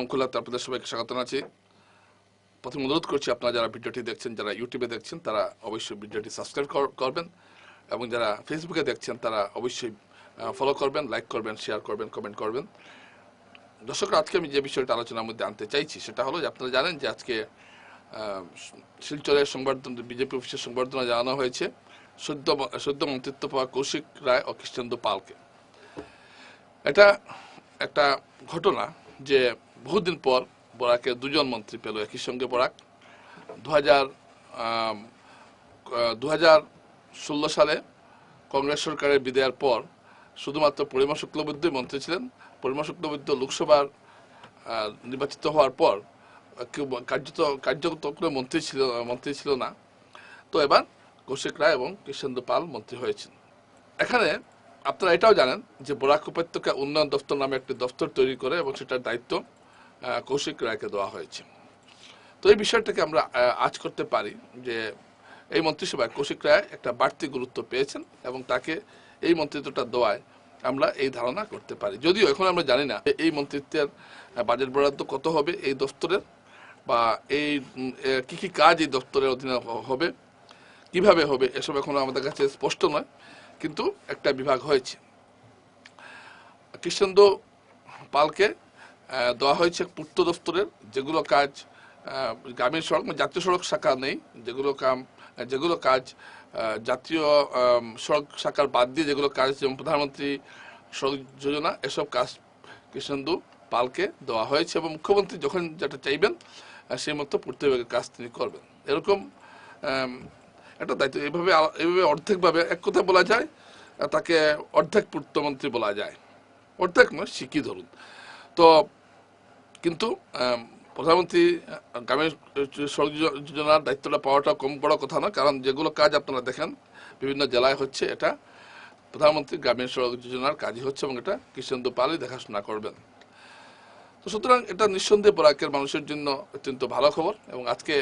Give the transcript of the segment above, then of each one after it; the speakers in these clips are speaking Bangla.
কলম খোলাতে আপনাদের সবাইকে স্বাগত জানাচ্ছি। প্রথমে অনুরোধ করছি, আপনারা যারা ভিডিওটি দেখছেন, যারা ইউটিউবে দেখছেন, তারা অবশ্যই ভিডিওটি সাবস্ক্রাইব করবেন এবং যারা ফেসবুকে দেখছেন, তারা অবশ্যই ফলো করবেন লাইক করবেন শেয়ার করবেন কমেন্ট করবেন। দর্শকরা, আজকে আমি যে বিষয়টা আলোচনার মধ্যে আনতে চাইছি, সেটা হলো যে আপনারা জানেন যে আজকে শিলচরের সংবর্ধনা, বিজেপি অফিসের সংবর্ধনা জানানো হয়েছে সদ্য সদ্য মন্ত্রিত্ব পাওয়া কৌশিক রায় ও কৃষ্ণেন্দু পালকে। এটা একটা ঘটনা যে বহুদিন পর বরাকের দুজন মন্ত্রী পেল একই সঙ্গে বরাক। দু হাজার দু হাজার ষোলো সালে কংগ্রেস সরকারের বিদায়ের পর শুধুমাত্র পরিমা শুক্লবৈদ্যই মন্ত্রী ছিলেন। পরিমা শুক্লবৈদ্য লোকসভার নির্বাচিত হওয়ার পর কার্যত কার্যত কোনো মন্ত্রী ছিল মন্ত্রী ছিল না। তো এবার কৌশিক রায় এবং কৃষ্ণেন্দু পাল মন্ত্রী হয়েছেন। এখানে আপনারা এটাও জানেন যে বরাক উপত্যকা উন্নয়ন দপ্তর নামে একটি দপ্তর তৈরি করে এবং সেটার দায়িত্ব কৌশিক রায়কে দেওয়া হয়েছে। তো এই বিষয়টাকে আমরা আজ করতে পারি যে এই মন্ত্রিসভায় কৌশিক রায় একটা বাড়তি গুরুত্ব পেয়েছেন এবং তাকে এই মন্ত্রিত্বটা দেওয়ায় আমরা এই ধারণা করতে পারি। যদিও এখন আমরা জানি না এই মন্ত্রিত্বের বাজেট বরাদ্দ কত হবে এই দপ্তরের বা এই কি কি কাজ এই দপ্তরের অধীনে হবে, কীভাবে হবে এসব এখনও আমাদের কাছে স্পষ্ট নয়, কিন্তু একটা বিভাগ হয়েছে। কৃষ্ণেন্দু পালকে দেওয়া হয়েছে পূর্ত দফতরের, যেগুলো কাজ গ্রামীণ সড়ক মানে জাতীয় সড়ক শাখা নেই, যেগুলো কাম, যেগুলো কাজ জাতীয় সড়ক শাখার বাদ দিয়ে যেগুলো কাজ, যেমন প্রধানমন্ত্রী সড়ক যোজনা, এসব কাজ কৃষ্ণেন্দু পালকে দেওয়া হয়েছে এবং মুখ্যমন্ত্রী যখন যেটা চাইবেন সেই মতো পূর্ত বিভাগের কাজ তিনি করবেন। এরকম একটা দায়িত্ব। এইভাবে আলা- এইভাবে অর্ধেকভাবে এক কথা বলা যায়, তাকে অর্ধেক পূর্তমন্ত্রী বলা যায়। অর্ধেক নয় শিখি ধরুন। তো কিন্তু প্রধানমন্ত্রী গ্রামীণ সড়ক যোজনার দায়িত্বটা পাওয়াটা কম বড় কথা না কারণ যেগুলো কাজ আপনারা দেখেন, বিভিন্ন জেলায় হচ্ছে এটা। প্রধানমন্ত্রী গ্রামীণ সড়ক যোজনার কাজই হচ্ছে এবং এটা কৃষ্ণেন্দু পালই দেখাশোনা করবেন। তো সুতরাং এটা নিঃসন্দেহে বরাকের মানুষের জন্য অত্যন্ত ভালো খবর এবং আজকে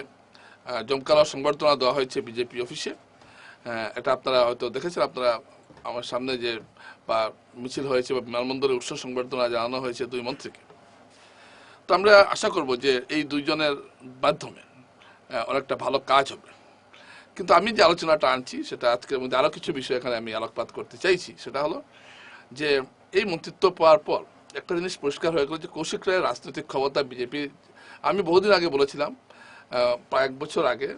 জমকালো সংবর্ধনা দেওয়া হয়েছে বিজেপি অফিসে। এটা আপনারা হয়তো দেখেছেন, আপনারা আমার সামনে যে, বা মিছিল হয়েছে বা বিমানবন্দরে উৎসব সংবর্ধনা জানানো হয়েছে দুই মন্ত্রীকে। তো আমরা আশা করব যে এই দুইজনের মাধ্যমে অনেকটা ভালো কাজ হবে। কিন্তু আমি যে আলোচনাটা আনছি, সেটা আজকের মধ্যে আরও কিছু বিষয় এখানে আমি আলোকপাত করতে চাইছি। সেটা হলো যে এই মন্ত্রিত্ব পাওয়ার পর একটা জিনিস পরিষ্কার হয়ে গেল যে কৌশিক রায়ের রাজনৈতিক ক্ষমতা বিজেপি, আমি বহুদিন আগে বলেছিলাম প্রায় এক বছর আগে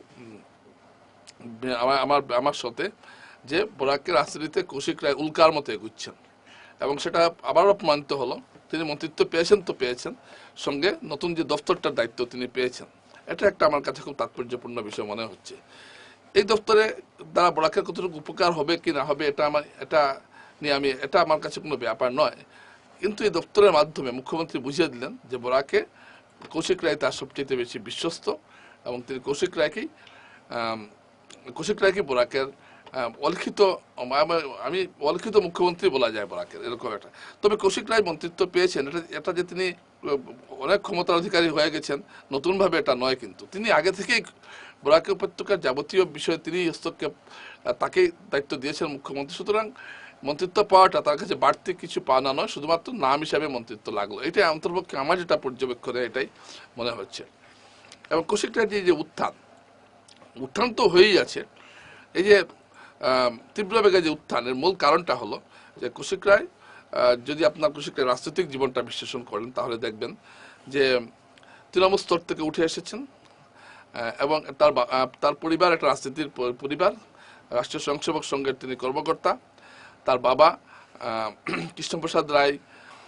আমার আমার আমার সাথে যে বরাকের রাজনীতিতে কৌশিক রায় উল্কার মতো এগুচ্ছেন। এবং সেটা আবারও প্রমাণিত হলো। তিনি মন্ত্রিত্ব পেয়েছেন তো পেয়েছেন। সঙ্গে নতুন যে দপ্তরটার দায়িত্ব তিনি পেয়েছেন। এটা একটা আমার কাছে খুব তাৎপর্যপূর্ণ বিষয় মনে হচ্ছে। এই দপ্তরে দ্বারা বরাকের কতটুকু উপকার হবে কি না হবে এটা আমার এটা নিয়ে আমি এটা আমার কাছে কোনো ব্যাপার নয়। কিন্তু এই দপ্তরের মাধ্যমে মুখ্যমন্ত্রী বুঝিয়ে দিলেন যে বরাকে কৌশিক রায় তার সবচেয়ে বেশি বিশ্বস্ত এবং তিনি কৌশিক রায়কেই কৌশিক রায়কে বরাকের অলিখিত আমার- আমি অলিখিত মুখ্যমন্ত্রী বলা যায় বরাকের, এরকম একটা। তবে কৌশিক রায় মন্ত্রিত্ব পেয়েছেন, এটা এটা যে তিনি অনেক ক্ষমতার অধিকারী হয়ে গেছেন, নতুনভাবে এটা নয় কিন্তু। তিনি আগে থেকেই বরাকের উপত্যকার যাবতীয় বিষয়ে তিনি হস্তক্ষেপ তাকেই দায়িত্ব দিয়েছেন মুখ্যমন্ত্রী। সুতরাং মন্ত্রিত্ব পাওয়াটা তার কাছে বাড়তি কিছু পাওনা নয়, শুধুমাত্র নাম হিসাবে মন্ত্রিত্ব লাগল। এটাই অন্তর্পক্ষে আমার যেটা পর্যবেক্ষণে এটাই মনে হচ্ছে। এবং কৌশিক রায় যে উত্থান উত্থান তো হয়েই আছে। এই যে তীব্র বেগে যে উত্থানের মূল কারণটা হলো যে কৌশিক রায় যদি আপনার কৌশিক রায় রাজনৈতিক জীবনটা বিশ্লেষণ করেন, তাহলে দেখবেন যে তৃণমূল স্তর থেকে উঠে এসেছেন এবং তার তার পরিবার একটা রাজনীতির পরিবার, রাষ্ট্রীয় স্বয়ংসেবক সংঘের তিনি কর্মকর্তা, তার বাবা কৃষ্ণপ্রসাদ রায়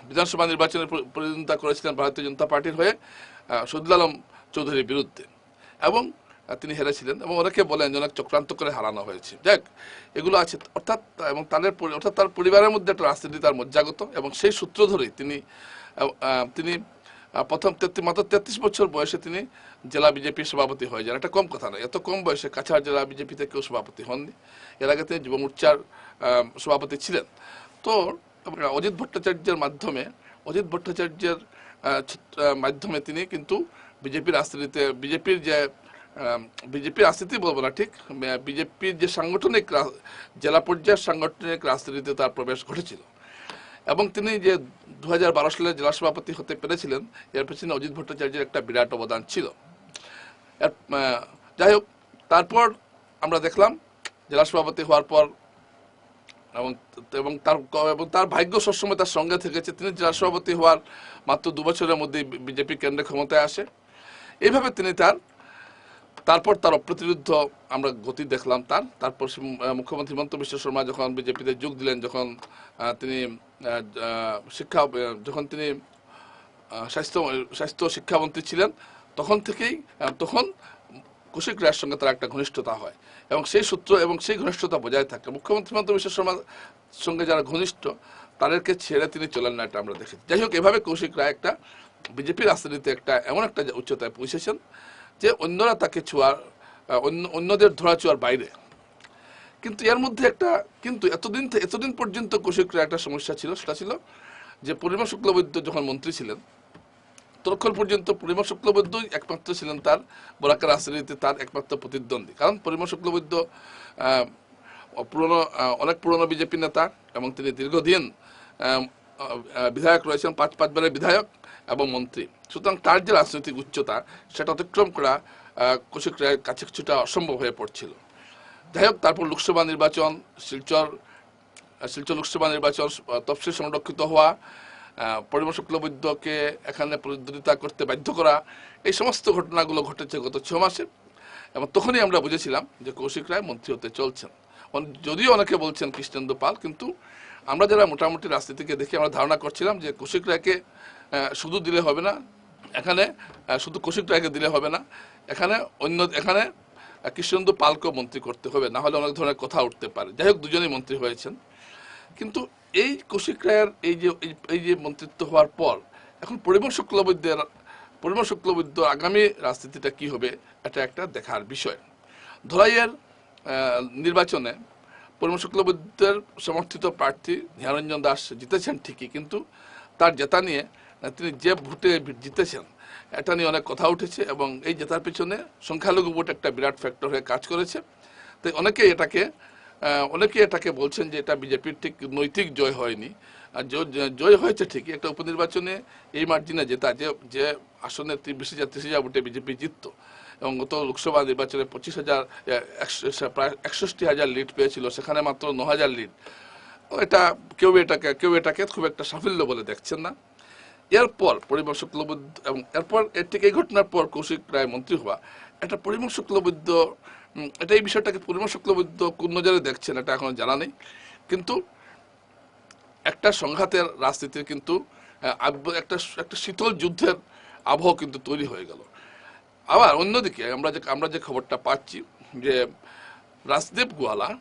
বিধানসভা নির্বাচনে প্র- প্রতিদ্বন্দ্বিতা করেছিলেন ভারতীয় জনতা পার্টির হয়ে শহীদুল আলম চৌধুরীর বিরুদ্ধে, এবং তিনি হেরেছিলেন এবং অনেকে বলেন যে অনেক চক্রান্ত করে হারানো হয়েছে। যাক এগুলো আছে, অর্থাৎ, এবং তাদের অর্থাৎ তার পরিবারের মধ্যে একটা রাজনীতি তার মজ্জাগত এবং সেই সূত্র ধরেই তিনি তিনি প্রথম তেত্রিশ মাত্র তেত্রিশ বছর বয়সে তিনি জেলা বিজেপির সভাপতি হয়ে যান। এটা কম কথা নয়, এত কম বয়সে কাছাড় জেলা বিজেপিতে কেউ সভাপতি হননি। এর আগে তিনি যুব মোর্চার সভাপতি ছিলেন। তো অজিত ভট্টাচার্যের মাধ্যমে, অজিত ভট্টাচার্যের মাধ্যমে তিনি কিন্তু বিজেপির রাজনীতিতে, বিজেপির যে বিজেপির রাজনীতি বলব না, ঠিক? বিজেপির যে সাংগঠনিক জেলা পর্যায়ের সাংগঠনিক রাজনীতিতে তার প্রবেশ ঘটেছিল। এবং তিনি যে দু হাজার বারো সালে জেলা সভাপতি হতে পেরেছিলেন, এর পেছনে অজিত ভট্টাচার্যের একটা বিরাট অবদান ছিল। যাই হোক, তারপর আমরা দেখলাম জেলা সভাপতি হওয়ার পর এবং এবং তার এবং তার ভাগ্য সবসময় তার সঙ্গে থেকেছে। তিনি জেলা সভাপতি হওয়ার মাত্র দু বছরের মধ্যে বিজেপি কেন্দ্রে ক্ষমতায় আসে। এইভাবে তিনি তার তারপর তার অপ্রতিরুদ্ধ আমরা গতি দেখলাম তার। তারপর মুখ্যমন্ত্রী হিমন্ত বিশ্ব শর্মা যখন বিজেপিতে যোগ দিলেন, যখন তিনি শিক্ষা যখন তিনি স্বাস্থ্য স্বাস্থ্য শিক্ষামন্ত্রী ছিলেন, তখন থেকেই তখন কৌশিক রায়ের সঙ্গে তার একটা ঘনিষ্ঠতা হয় এবং সেই সূত্র এবং সেই ঘনিষ্ঠতা বজায় থাকে। মুখ্যমন্ত্রী হিমন্ত বিশ্ব শর্মার সঙ্গে যারা ঘনিষ্ঠ, তাদেরকে ছেড়ে তিনি চলেন না, এটা আমরা দেখেছি। যাই হোক, এভাবে কৌশিক রায় একটা বিজেপি রাজনীতিতে একটা এমন একটা উচ্চতায় পৌঁছেছেন যে অন্যরা তাকে ছোঁয়ার অন্য, অন্যদের ধরা ছোঁয়ার বাইরে। কিন্তু এর মধ্যে একটা, কিন্তু এতদিন এতদিন পর্যন্ত কৌশিকরা একটা সমস্যা ছিল, সেটা ছিল যে পরিমা শুক্লবৈদ্য যখন মন্ত্রী ছিলেন, ততক্ষণ পর্যন্ত পরিমা শুক্লবৈদ্যই একমাত্র ছিলেন তার বরাকার রাজনীতিতে তার একমাত্র প্রতিদ্বন্দ্বী। কারণ পরিমা শুক্লবৈদ্য পুরনো অনেক পুরনো বিজেপি নেতা এবং তিনি দীর্ঘদিন বিধায়ক রয়েছেন পাঁচ পাঁচবারের বিধায়ক। এবং মন্ত্রী। সুতরাং তার যে রাজনৈতিক উচ্চতা, সেটা অতিক্রম করা কৌশিক রায়ের কাছে কিছুটা অসম্ভব হয়ে পড়ছিল। যাই হোক, তারপর লোকসভা নির্বাচন, শিলচর শিলচর লোকসভা নির্বাচন তফসিল সংরক্ষিত হওয়া পরিমল শুক্লবৈদ্যকে এখানে প্রতিদ্বন্দ্বিতা করতে বাধ্য করা, এই সমস্ত ঘটনাগুলো ঘটেছে গত ছ মাসে। এবং তখনই আমরা বুঝেছিলাম যে কৌশিক রায় মন্ত্রী হতে চলছেন। যদিও অনেকে বলছেন কৃষ্ণেন্দু পাল, কিন্তু আমরা যারা মোটামুটি রাজনীতিকে দেখে আমরা ধারণা করছিলাম যে কৌশিক রায়কে শুধু দিলে হবে না, এখানে শুধু কৌশিক রায়কে দিলে হবে না, এখানে অন্য, এখানে কৃষ্ণেন্দু পালকেও মন্ত্রী করতে হবে, না হলে অনেক ধরনের কথা উঠতে পারে। যাই হোক, দুজনেই মন্ত্রী হয়েছেন। কিন্তু এই কৌশিক রায়ের এই যে, এই- যে মন্ত্রিত্ব হওয়ার পর, এখন পরিমল শুক্লবৈদ্যের, পরিমল শুক্লবৈদ্য আগামী রাজনীতিটা কি হবে, এটা একটা দেখার বিষয়। ধরাইয়ের নির্বাচনে পরিমল শুক্লবৈদ্যের সমর্থিত প্রার্থী ধ্যানরঞ্জন দাস জিতেছেন ঠিকই, কিন্তু তার জেতা নিয়ে তিনি যে ভোটে জিতেছেন, এটা নিয়ে অনেক কথা উঠেছে এবং এই জেতার পিছনে সংখ্যালঘু ভোট একটা বিরাট ফ্যাক্টর হয়ে কাজ করেছে। তাই অনেকে এটাকে অনেকে এটাকে বলছেন যে এটা বিজেপির ঠিক নৈতিক জয় হয়নি। জয় হয়েছে ঠিকই, একটা উপনির্বাচনে এই মার্জিনে জেতা, যে যে আসনে তি- বিশ হাজার, ত্রিশ হাজার ভোটে বিজেপি জিততো। এবং গত লোকসভা নির্বাচনে পঁচিশ হাজার প্রায় একষট্টি হাজার লিড পেয়েছিল, সেখানে মাত্র ন হাজার লিড এটা কেউ এটাকে কেউ এটাকে খুব একটা সাফল্য বলে দেখছেন না। এরপর পরিমল শুক্লবৈদ্য এবং এরপর এর থেকে এই ঘটনার পর কৌশিক রায় মন্ত্রী হওয়া। এটা পরিমল শুক্লবৈদ্য এটা এই বিষয়টাকে পরিমল শুক্লবৈদ্য কোন নজরে দেখছেন এটা এখনও জানা নেই। কিন্তু একটা সংঘাতের রাজনীতির কিন্তু একটা একটা শীতল যুদ্ধের আবহ কিন্তু তৈরি হয়ে গেল। আবার অন্যদিকে আমরা যে আমরা যে খবরটা পাচ্ছি যে রাজদীপ গোয়ালা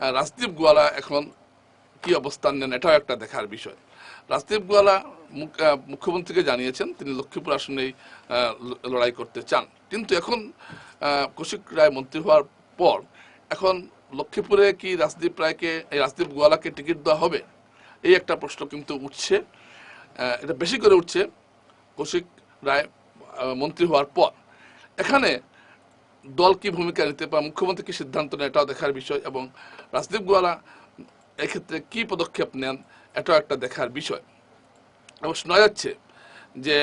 রাজদীপ গোয়ালা এখন কি অবস্থান নেন এটাও একটা দেখার বিষয়। রাজদীপ গোয়ালা মুখ- মুখ্যমন্ত্রীকে জানিয়েছেন তিনি লক্ষ্মীপুর আসনেই লড়াই করতে চান। কিন্তু এখন কৌশিক রায় মন্ত্রী হওয়ার পর এখন লক্ষ্মীপুরে কি রাজদীপ রায়কে, এই রাজদীপ গোয়ালাকে টিকিট দেওয়া হবে? এই একটা প্রশ্ন কিন্তু উঠছে। এটা বেশি করে উঠছে। কৌশিক রায় মন্ত্রী হওয়ার পর, এখানে দল কি ভূমিকা নিতে পারে, মুখ্যমন্ত্রী কি সিদ্ধান্ত নেয় এটাও দেখার বিষয় এবং রাজদীপ গোয়ালা এক্ষেত্রে কি পদক্ষেপ নেন এটাও একটা দেখার বিষয়। এবং শোনা যাচ্ছে যে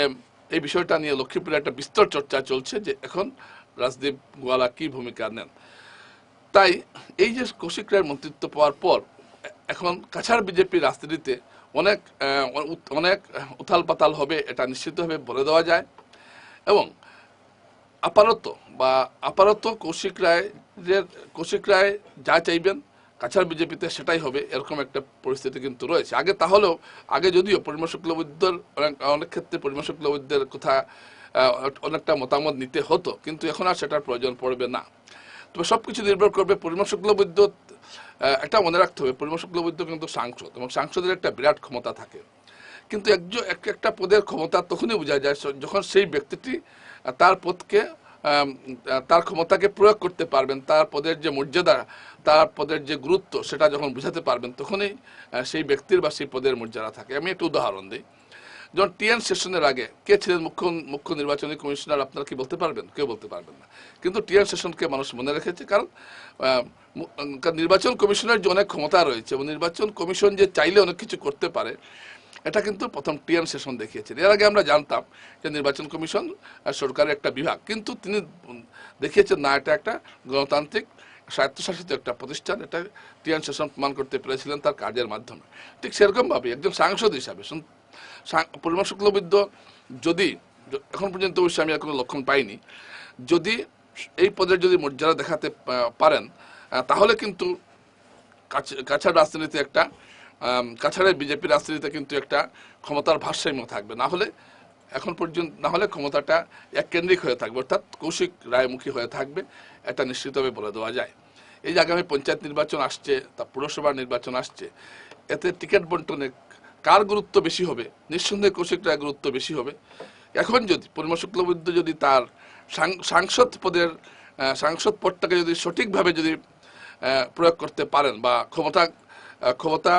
এই বিষয়টা নিয়ে লক্ষ্মীপুরে একটা বিস্তর চর্চা চলছে যে এখন রাজদীপ গোয়ালা কি ভূমিকা নেন। তাই এই যে কৌশিক রায়ের মন্ত্রিত্ব পাওয়ার পর, এখন কাছাড় বিজেপি রাজনীতিতে অনেক অনেক উথাল পাতাল হবে এটা নিশ্চিতভাবে বলে দেওয়া যায়। এবং আপারত বা আপারত কৌশিক রায়ের, কৌশিক রায় যা চাইবেন, কাছাড় বিজেপিতে সেটাই হবে, এরকম একটা পরিস্থিতি কিন্তু রয়েছে। আগে তাহলেও, আগে যদিও পরিমল শুক্লবৈদ্যর অনেক অনেক ক্ষেত্রে পরিমল শুক্লবৈদ্যের কথা অনেকটা মতামত নিতে হতো, কিন্তু এখন আর সেটার প্রয়োজন পড়বে না। তবে সব কিছু নির্ভর করবে পরিমল শুক্লবৈদ্য একটা মনে রাখতে হবে পরিমল শুক্লবৈদ্য কিন্তু সাংসদ এবং সাংসদের একটা বিরাট ক্ষমতা থাকে। কিন্তু একজন এক একটা পদের ক্ষমতা তখনই বোঝা যায় যখন সেই ব্যক্তিটি তার পদকে তার ক্ষমতাকে প্রয়োগ করতে পারবেন, তার পদের যে মর্যাদা, তার পদের যে গুরুত্ব, সেটা যখন বুঝাতে পারবেন, তখনই সেই ব্যক্তির বা সেই পদের মর্যাদা থাকে। আমি একটু উদাহরণ দিই। যেমন টিএন সেশনের আগে কে ছিলেন মুখ্য মুখ্য নির্বাচনী কমিশনার, আপনারা কি বলতে পারবেন? কেউ বলতে পারবেন না। কিন্তু টিএন সেশনকে মানুষ মনে রেখেছে কারণ নির্বাচন কমিশনের যে অনেক ক্ষমতা রয়েছে, এবং নির্বাচন কমিশন যে চাইলে অনেক কিছু করতে পারে এটা কিন্তু প্রথম টিএন সেশন দেখিয়েছেন। এর আগে আমরা জানতাম যে নির্বাচন কমিশন সরকারের একটা বিভাগ, কিন্তু তিনি দেখিয়েছেন না, এটা একটা গণতান্ত্রিক, স্বায়ত্তশাসিত একটা প্রতিষ্ঠান, এটা টিএন সেশন প্রমাণ করতে পেরেছিলেন তার কাজের মাধ্যমে। ঠিক সেরকমভাবে একজন সাংসদ হিসাবে পরিমল শুক্লবৈদ্য যদি, এখন পর্যন্ত অবশ্যই আমি আর কোনো লক্ষণ পাইনি, যদি এই পদের যদি মর্যাদা দেখাতে পারেন তাহলে কিন্তু কাছ- কাছাড় রাজনীতিতে একটা আম, কাছাড়ের বিজেপি রাজনীতিতে কিন্তু একটা ক্ষমতার ভারসাম্য থাকবে। না হলে এখন পর্যন্ত না হলে ক্ষমতাটা এককেন্দ্রিক হয়ে থাকবে অর্থাৎ কৌশিক রায়মুখী হয়ে থাকবে এটা নিশ্চিতভাবে বলে দেওয়া যায়। এই যে আগামী পঞ্চায়েত নির্বাচন আসছে তা পুরসভা নির্বাচন আসছে এতে টিকিট বন্টনে কার গুরুত্ব বেশি হবে? নিঃসন্দেহে কৌশিক রায় গুরুত্ব বেশি হবে। এখন যদি পরিমল শুক্লবৈদ্য যদি তার সাংসদ পদের সাংসদ পদটাকে যদি সঠিকভাবে যদি প্রয়োগ করতে পারেন বা ক্ষমতা ক্ষমতা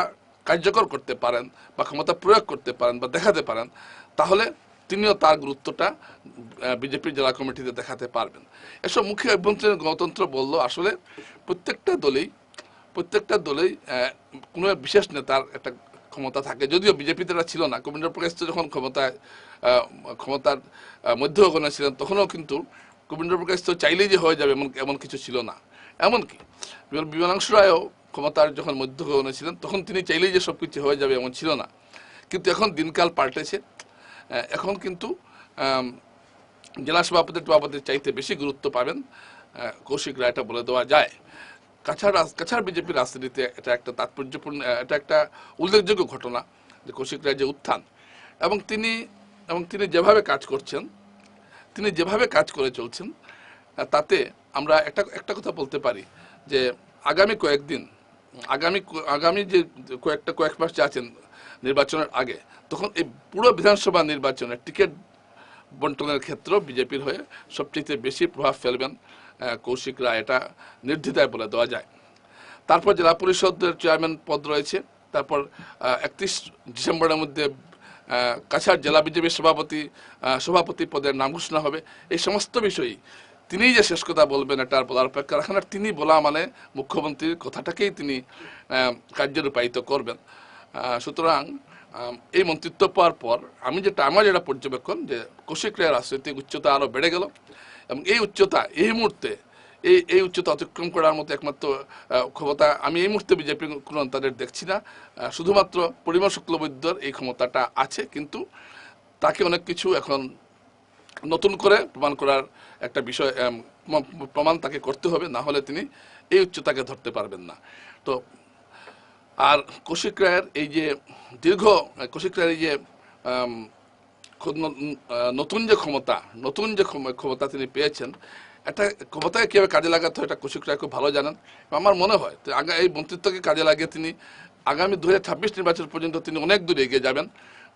কার্যকর করতে পারেন বা ক্ষমতা প্রয়োগ করতে পারেন বা দেখাতে পারেন, তাহলে তিনিও তার গুরুত্বটা বিজেপির জেলা কমিটিতে দেখাতে পারবেন। এসব মুখ্য অভ্যন্তরীণ গণতন্ত্র বলল, আসলে প্রত্যেকটা দলেই প্রত্যেকটা দলেই কোনো বিশেষ নেতার একটা ক্ষমতা থাকে। যদিও বিজেপিতে এটা ছিল না কবীন্দ্র প্রকাশ যখন ক্ষমতায় ক্ষমতার মধ্য ছিলেন, তখনও কিন্তু কবীন্দ্র প্রকাশ তো চাইলেই যে হয়ে যাবে এমন এমন কিছু ছিল না। এমনকি বিমানাংশ রায়ও ক্ষমতার যখন মধ্য ওখানে ছিলেন, তখন তিনি চাইলেই যে সব কিছু হয়ে যাবে এমন ছিল না। কিন্তু এখন দিনকাল পাল্টেছে। এখন কিন্তু জেলা সভাপতি সভাপতির চাইতে বেশি গুরুত্ব পাবেন। কৌশিক রায়টা বলে দেওয়া যায়। কাছাড় কাছাড় বিজেপির রাজনীতিতে এটা একটা তাৎপর্যপূর্ণ এটা একটা উল্লেখযোগ্য ঘটনা যে কৌশিক রায় যে উত্থান। এবং তিনি এবং তিনি যেভাবে কাজ করছেন, তিনি যেভাবে কাজ করে চলছেন তাতে আমরা একটা একটা কথা বলতে পারি যে আগামী কয়েকদিন আগামী আগামী যে কয়েকটা, কয়েক মাস যে আছেন নির্বাচনের আগে, তখন এই পুরো বিধানসভা নির্বাচনের টিকিট বন্টনের ক্ষেত্রেও বিজেপির হয়ে সবচেয়ে বেশি প্রভাব ফেলবেন কৌশিক রায়। এটা নির্দ্বিধায় বলে দেওয়া যায়। তারপর জেলা পরিষদের চেয়ারম্যান পদ রয়েছে। তারপর একত্রিশ ডিসেম্বরের মধ্যে কাছাড় জেলা বিজেপির সভাপতি সভাপতি পদের নাম ঘোষণা হবে। এই সমস্ত বিষয়ই তিনিই যে শেষ কথা বলবেন এটার বলার অপেক্ষা রাখেন, আর তিনি বলা মানে মুখ্যমন্ত্রীর কথাটাকেই তিনি কার্যরূপায়িত করবেন। সুতরাং এই মন্ত্রিত্ব পাওয়ার পর আমি যেটা আমার যেটা পর্যবেক্ষণ যে কৌশিক রায়ের রাজনৈতিক উচ্চতা আরও বেড়ে গেল, এবং এই উচ্চতা এই মুহূর্তে, এই এই উচ্চতা অতিক্রম করার মতো একমাত্র ক্ষমতা আমি এই মুহূর্তে বিজেপি কোনো তাদের দেখছি না। শুধুমাত্র পরিমল শুক্লবৈদ্যর এই ক্ষমতাটা আছে, কিন্তু তাকে অনেক কিছু এখন নতুন করে প্রমাণ করার একটা বিষয় প্রমাণ তাকে করতে হবে, না হলে তিনি এই উচ্চতাকে ধরতে পারবেন না। তো, আর কৌশিক রায়ের এই যে দীর্ঘ, কৌশিক রায়ের এই যে নতুন যে ক্ষমতা, নতুন যে ক্ষম- ক্ষমতা তিনি পেয়েছেন, এটা ক্ষমতাকে কীভাবে কাজে লাগাতে হয়, এটা কৌশিক রায় খুব ভালো জানেন। আমার মনে হয় আগা, এই মন্ত্রিত্বকে কাজে লাগিয়ে তিনি আগামী দু হাজার ছাব্বিশ নির্বাচন পর্যন্ত তিনি অনেক দূর এগিয়ে যাবেন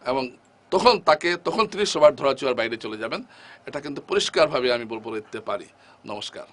এবং তখন তাকে, তখন তিনি সবার ধরাচুয়ার বাইরে চলে যাবেন। এটা কিন্তু পরিষ্কারভাবে আমি বলব দিতে পারি। নমস্কার।